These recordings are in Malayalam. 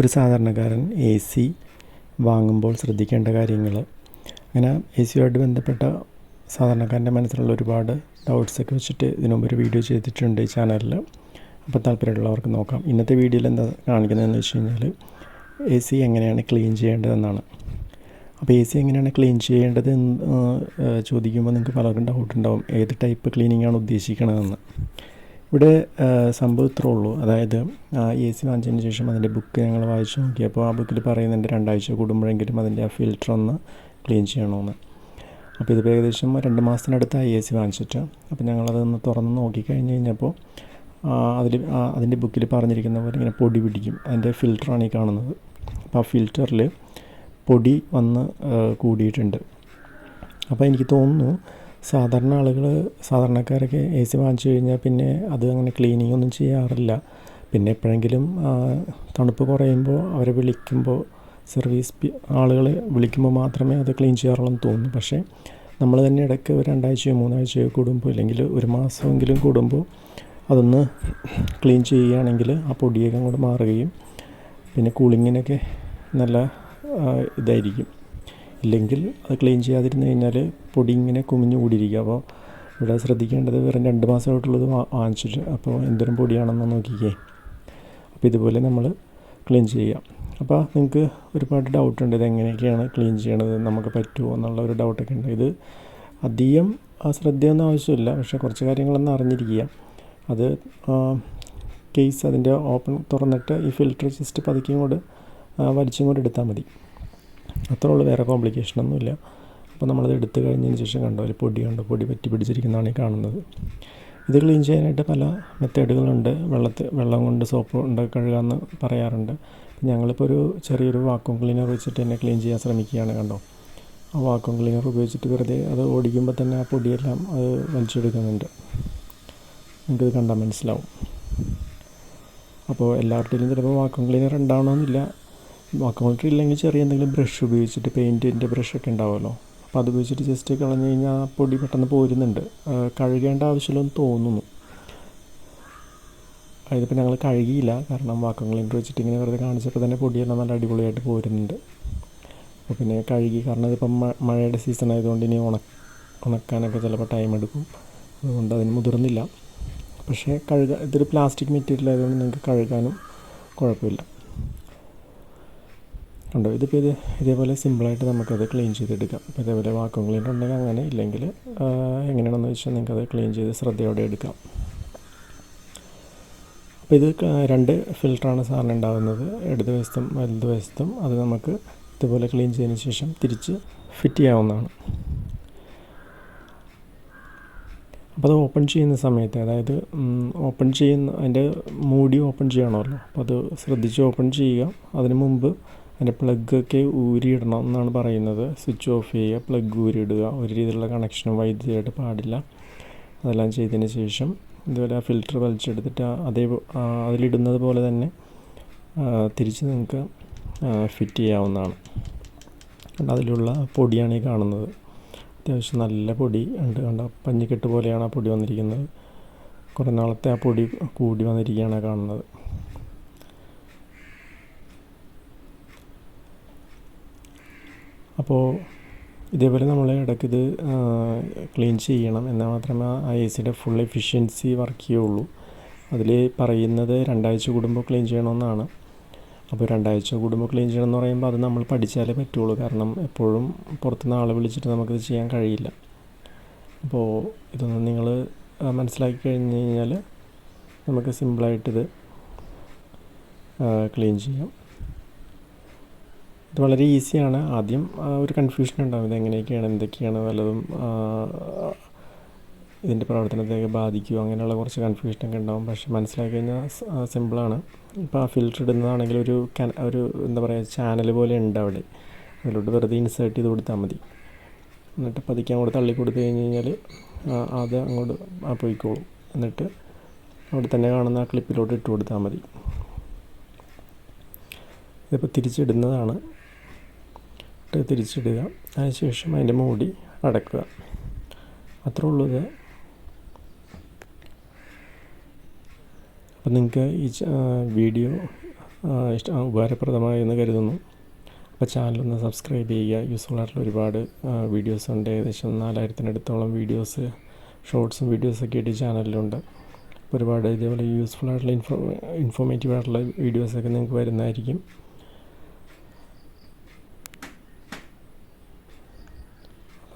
ഒരു സാധാരണക്കാരൻ എ സി വാങ്ങുമ്പോൾ ശ്രദ്ധിക്കേണ്ട കാര്യങ്ങൾ അങ്ങനെ എ സിയുമായിട്ട് ബന്ധപ്പെട്ട സാധാരണക്കാരന്റെ മനസ്സിലുള്ള ഒരുപാട് ഡൗട്ട്സൊക്കെ വെച്ചിട്ട് ഇതിനു മുമ്പ് ഒരു വീഡിയോ ചെയ്തിട്ടുണ്ട് ഈ ചാനലിൽ അപ്പോൾ താല്പര്യമുള്ളവർക്ക് നോക്കാം. ഇന്നത്തെ വീഡിയോയിൽ എന്താ കാണിക്കുന്നതെന്ന് വെച്ച് കഴിഞ്ഞാൽ എ സി എങ്ങനെയാണ് ക്ലീൻ ചെയ്യേണ്ടതെന്നാണ്. അപ്പോൾ എ സി എങ്ങനെയാണ് ക്ലീൻ ചെയ്യേണ്ടത് എന്ന് ചോദിക്കുമ്പോൾ നിങ്ങൾക്ക് പലർക്കും ഡൗട്ട് ഉണ്ടാവും. ഏത് ടൈപ്പ് ക്ലീനിങ് ആണ് ഉദ്ദേശിക്കണതെന്ന്. ഇവിടെ സംഭവം ഇത്രേ ഉള്ളൂ. അതായത് എ സി വാങ്ങിച്ചതിന് ശേഷം അതിന്റെ ബുക്ക് ഞങ്ങൾ വായിച്ചു നോക്കിയപ്പോൾ ആ ബുക്കിൽ പറയുന്നുണ്ട് രണ്ടാഴ്ച കൂടുമ്പോഴെങ്കിലും അതിന്റെ ആ ഫിൽറ്റർ ഒന്ന് ക്ലീൻ ചെയ്യണമെന്ന്. അപ്പോൾ ഇതിപ്പോൾ ഏകദേശം രണ്ട് മാസത്തിനടുത്തായി എ സി വാങ്ങിച്ചിട്ട് അപ്പോൾ ഞങ്ങളതൊന്ന് തുറന്ന് നോക്കിക്കഴിഞ്ഞ് കഴിഞ്ഞപ്പോൾ അതിൽ അതിന്റെ ബുക്കിൽ പറഞ്ഞിരിക്കുന്ന പോലെ ഇങ്ങനെ പൊടി പിടിക്കും. അതിന്റെ ഫിൽറ്ററാണ് ഈ കാണുന്നത്. അപ്പോൾ ആ ഫിൽറ്ററിൽ പൊടി വന്ന് കൂടിയിട്ടുണ്ട്. അപ്പോൾ എനിക്ക് തോന്നുന്നു സാധാരണ ആളുകൾ സാധാരണക്കാരൊക്കെ എ സി വാങ്ങിച്ചു കഴിഞ്ഞാൽ പിന്നെ അത് അങ്ങനെ ക്ലീനിങ് ഒന്നും ചെയ്യാറില്ല. പിന്നെ എപ്പോഴെങ്കിലും തണുപ്പ് കുറയുമ്പോൾ അവരെ വിളിക്കുമ്പോൾ സർവീസ് ആളുകളെ വിളിക്കുമ്പോൾ മാത്രമേ അത് ക്ലീൻ ചെയ്യാറുള്ളൂ എന്ന് തോന്നുന്നു. പക്ഷേ നമ്മൾ തന്നെ ഇടയ്ക്ക് ഒരു രണ്ടാഴ്ചയോ മൂന്നാഴ്ചയോ കൂടുമ്പോൾ ഇല്ലെങ്കിൽ ഒരു മാസമെങ്കിലും കൂടുമ്പോൾ അതൊന്ന് ക്ലീൻ ചെയ്യുകയാണെങ്കിൽ ആ പൊടിയൊക്കെ അങ്ങോട്ട് മാറുകയും പിന്നെ കൂളിങ്ങിനൊക്കെ നല്ല ഇതായിരിക്കും. ഇല്ലെങ്കിൽ അത് ക്ലീൻ ചെയ്യാതിരുന്ന് കഴിഞ്ഞാൽ പൊടി ഇങ്ങനെ കുമിഞ്ഞു കൂടിയിരിക്കുക അപ്പോൾ ഇവിടെ ശ്രദ്ധിക്കേണ്ടത് വെറും രണ്ട് മാസമായിട്ടുള്ളത് വാങ്ങിച്ചിട്ട് അപ്പോൾ എന്തോരം പൊടിയാണെന്ന് നോക്കിക്കേ. അപ്പോൾ ഇതുപോലെ നമ്മൾ ക്ലീൻ ചെയ്യുക അപ്പോൾ നിങ്ങൾക്ക് ഒരുപാട് ഡൗട്ട് ഉണ്ട് ഇത് എങ്ങനെയൊക്കെയാണ് ക്ലീൻ ചെയ്യണത് നമുക്ക് പറ്റുമോ എന്നുള്ള ഒരു ഡൗട്ടൊക്കെ ഉണ്ട്. ഇത് അധികം ശ്രദ്ധയൊന്നും ആവശ്യമില്ല. പക്ഷേ കുറച്ച് കാര്യങ്ങളൊന്നും അറിഞ്ഞിരിക്കുക. അത് കേസ് അതിന്റെ ഓപ്പൺ തുറന്നിട്ട് ഈ ഫിൽട്ടർ ജസ്റ്റ് പതുക്കിയും കൂടെ വലിച്ചും കൂടെ എടുത്താൽ മതി. അത്രേ വേറെ കോംപ്ലിക്കേഷനൊന്നുമില്ല അപ്പോൾ നമ്മളത് എടുത്തു കഴിഞ്ഞതിന് ശേഷം കണ്ടോ ഒരു പൊടി കണ്ടോ പൊടി പറ്റി പിടിച്ചിരിക്കുന്നതാണ് ഈ കാണുന്നത്. ഇത് ക്ലീൻ ചെയ്യാനായിട്ട് പല മെത്തേഡുകളുണ്ട്. വെള്ളത്തിൽ വെള്ളം കൊണ്ട് സോപ്പ് കൊണ്ട് കഴുകാമെന്ന് പറയാറുണ്ട്. ഞങ്ങളിപ്പോൾ ഒരു ചെറിയൊരു വാക്വം ക്ലീനർ വെച്ചിട്ട് തന്നെ ക്ലീൻ ചെയ്യാൻ ശ്രമിക്കുകയാണ് കണ്ടോ. ആ വാക്വം ക്ലീനർ ഉപയോഗിച്ചിട്ട് വെറുതെ അത് ഓടിക്കുമ്പോൾ തന്നെ ആ പൊടിയെല്ലാം അത് വലിച്ചെടുക്കുന്നുണ്ട്. നിങ്ങൾക്കിത് കണ്ടാൽ മനസ്സിലാവും. അപ്പോൾ എല്ലാവരുടെയും ചിലപ്പോൾ വാക്വം ക്ലീനർ ഉണ്ടാവണമെന്നില്ല. വാക്വം ക്ലീനർ ഇല്ലെങ്കിൽ ചെറിയ എന്തെങ്കിലും ബ്രഷ് ഉപയോഗിച്ചിട്ട് പെയിന്റിന്റെ ബ്രഷൊക്കെ ഉണ്ടാവുമല്ലോ. അപ്പോൾ അത് ഉപയോഗിച്ചിട്ട് ജസ്റ്റ് കളഞ്ഞു കഴിഞ്ഞാൽ പൊടി പെട്ടെന്ന് പോരുന്നുണ്ട്. കഴുകേണ്ട ആവശ്യമില്ലെന്ന് തോന്നുന്നു. ഇതിപ്പോൾ ഞങ്ങൾ കഴുകിയില്ല. കാരണം ക്ലീനർ വെച്ചിട്ട് ഇങ്ങനെ വെറുതെ കാണിച്ചപ്പോൾ തന്നെ പൊടിയെല്ലാം നല്ല അടിപൊളിയായിട്ട് പോരുന്നുണ്ട്. അപ്പോൾ പിന്നെ കഴുകി കാരണം ഇതിപ്പം മഴയുടെ സീസൺ ആയതുകൊണ്ട് ഇനി ഉണ ഉണക്കാനൊക്കെ ചിലപ്പോൾ ടൈം എടുക്കും. അതുകൊണ്ട് അതിന് മുതിർന്നില്ല. പക്ഷേ കഴുകാൻ ഇതൊരു പ്ലാസ്റ്റിക് മെറ്റീരിയൽ ആയതുകൊണ്ട് നിങ്ങൾക്ക് കഴുകാനും കുഴപ്പമില്ല. കണ്ടോ ഇതിപ്പോൾ ഇത് ഇതേപോലെ സിമ്പിളായിട്ട് നമുക്കത് ക്ലീൻ ചെയ്തെടുക്കാം. ഇപ്പോൾ ഇതേപോലെ വാക്വം ക്ലീൻ ഉണ്ടെങ്കിൽ അങ്ങനെ ഇല്ലെങ്കിൽ എങ്ങനെയാണെന്ന് വെച്ചാൽ നിങ്ങൾക്കത് ക്ലീൻ ചെയ്ത് ശ്രദ്ധയോടെ എടുക്കാം. അപ്പോൾ ഇത് രണ്ട് ഫിൽട്ടറാണ് സാറിന് ഉണ്ടാകുന്നത് ഇടത് വശത്തും വലത് വശത്തും അത് നമുക്ക് ഇതുപോലെ ക്ലീൻ ചെയ്തതിന് ശേഷം തിരിച്ച് ഫിറ്റ് ചെയ്യാവുന്നതാണ്. അപ്പോൾ അത് ഓപ്പൺ ചെയ്യുന്ന സമയത്ത് അതായത് ഓപ്പൺ ചെയ്യുന്ന അതിന്റെ മൂടി ഓപ്പൺ ചെയ്യണമല്ലോ. അപ്പോൾ അത് ശ്രദ്ധിച്ച് ഓപ്പൺ ചെയ്യുക. അതിന് മുമ്പ് അതിന്റെ പ്ലഗ്ഗൊക്കെ ഊരിയിടണം എന്നാണ് പറയുന്നത്. സ്വിച്ച് ഓഫ് ചെയ്യുക പ്ലഗ് ഊരിയിടുക. ഒരു രീതിയിലുള്ള കണക്ഷനും വൈദ്യുതിയായിട്ട് പാടില്ല. അതെല്ലാം ചെയ്തതിന് ശേഷം ഇതുപോലെ ആ ഫിൽറ്റർ വലിച്ചെടുത്തിട്ട് അതേ അതിലിടുന്നത് പോലെ തന്നെ തിരിച്ച് നിങ്ങൾക്ക് ഫിറ്റ് ചെയ്യാവുന്നതാണ്. കണ്ടോ അതിലുള്ള പൊടിയാണ് ഈ കാണുന്നത്. അത്യാവശ്യം നല്ല പൊടി ഉണ്ട്. കണ്ട? പഞ്ഞിക്കെട്ട് പോലെയാണ് ആ പൊടി വന്നിരിക്കുന്നത്. കുറേ നാളത്തെ ആ പൊടി കൂടി വന്നിരിക്കുകയാണ് കാണുന്നത്. അപ്പോൾ ഇതേപോലെ നമ്മൾ ഇടയ്ക്ക് ഇത് ക്ലീൻ ചെയ്യണം എന്നാൽ മാത്രമേ ആ എ സിയുടെ ഫുൾ എഫിഷ്യൻസി വർക്ക് ചെയ്യുള്ളൂ. അതിൽ പറയുന്നത് രണ്ടാഴ്ച കൂടുമ്പോൾ ക്ലീൻ ചെയ്യണമെന്നാണ്. അപ്പോൾ രണ്ടാഴ്ച കൂടുമ്പോൾ ക്ലീൻ ചെയ്യണം എന്ന് പറയുമ്പോൾ അത് നമ്മൾ പഠിച്ചാലേ പറ്റുള്ളൂ. കാരണം എപ്പോഴും പുറത്തുനിന്ന് ആളെ വിളിച്ചിട്ട് നമുക്കിത് ചെയ്യാൻ കഴിയില്ല. അപ്പോൾ ഇതൊന്നും നിങ്ങൾ മനസ്സിലാക്കി കഴിഞ്ഞ് കഴിഞ്ഞാൽ നമുക്ക് സിമ്പിളായിട്ടിത് ക്ലീൻ ചെയ്യാം. ഇത് വളരെ ഈസിയാണ്. ആദ്യം ഒരു കൺഫ്യൂഷൻ ഉണ്ടാവും. ഇത് എങ്ങനെയൊക്കെയാണ് എന്തൊക്കെയാണ് വല്ലതും ഇതിന്റെ പ്രവർത്തനത്തെയൊക്കെ ബാധിക്കുമോ അങ്ങനെയുള്ള കുറച്ച് കൺഫ്യൂഷനൊക്കെ ഉണ്ടാവും. പക്ഷെ മനസ്സിലാക്കി കഴിഞ്ഞാൽ സിമ്പിളാണ് ഇപ്പോൾ ആ ഫിൽറ്റർ ഇടുന്നതാണെങ്കിൽ ഒരു ഒരു എന്താ പറയുക ചാനൽ പോലെ ഉണ്ട് അവിടെ. അതിലോട്ട് വെറുതെ ഇൻസേർട്ട് ചെയ്ത് കൊടുത്താൽ മതി. എന്നിട്ട് പതുക്കെ അങ്ങോട്ട് തള്ളി കൊടുത്തു കഴിഞ്ഞ് കഴിഞ്ഞാൽ അത് അങ്ങോട്ട് പോയിക്കോളും. എന്നിട്ട് അവിടെ തന്നെ കാണുന്ന ആ ക്ലിപ്പിലോട്ട് ഇട്ട് കൊടുത്താൽ മതി. ഇതിപ്പോൾ തിരിച്ചിടുന്നതാണ്. ഇട്ട് തിരിച്ചിടുക. അതിനുശേഷം അതിന്റെ മൂടി അടക്കുക. അത്രേ ഉള്ളൂ ഇത്. അപ്പം നിങ്ങൾക്ക് ഈ വീഡിയോ ഇഷ്ട ഉപകാരപ്രദമായി എന്ന് കരുതുന്നു. അപ്പോൾ ചാനലൊന്ന് സബ്സ്ക്രൈബ് ചെയ്യുക. യൂസ്ഫുൾ ആയിട്ടുള്ള ഒരുപാട് വീഡിയോസ് ഉണ്ട്. ഏകദേശം നാലായിരത്തിനടുത്തോളം വീഡിയോസ് ഷോർട്സും വീഡിയോസൊക്കെ ആയിട്ട് ചാനലിലുണ്ട്. ഒരുപാട് ഇതേപോലെ യൂസ്ഫുൾ ആയിട്ടുള്ള ഇൻഫോ ഇൻഫോർമേറ്റീവ് ആയിട്ടുള്ള വീഡിയോസൊക്കെ നിങ്ങൾക്ക് വരുന്നതായിരിക്കും.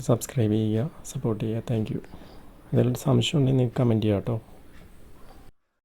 സബ്സ്ക്രൈബ് ചെയ്യുക സപ്പോർട്ട് ചെയ്യുക. Thank you. എന്തെങ്കിലും സംശയം ഉണ്ടെങ്കിൽ നിങ്ങൾക്ക് കമന്റ് ചെയ്യാം കേട്ടോ.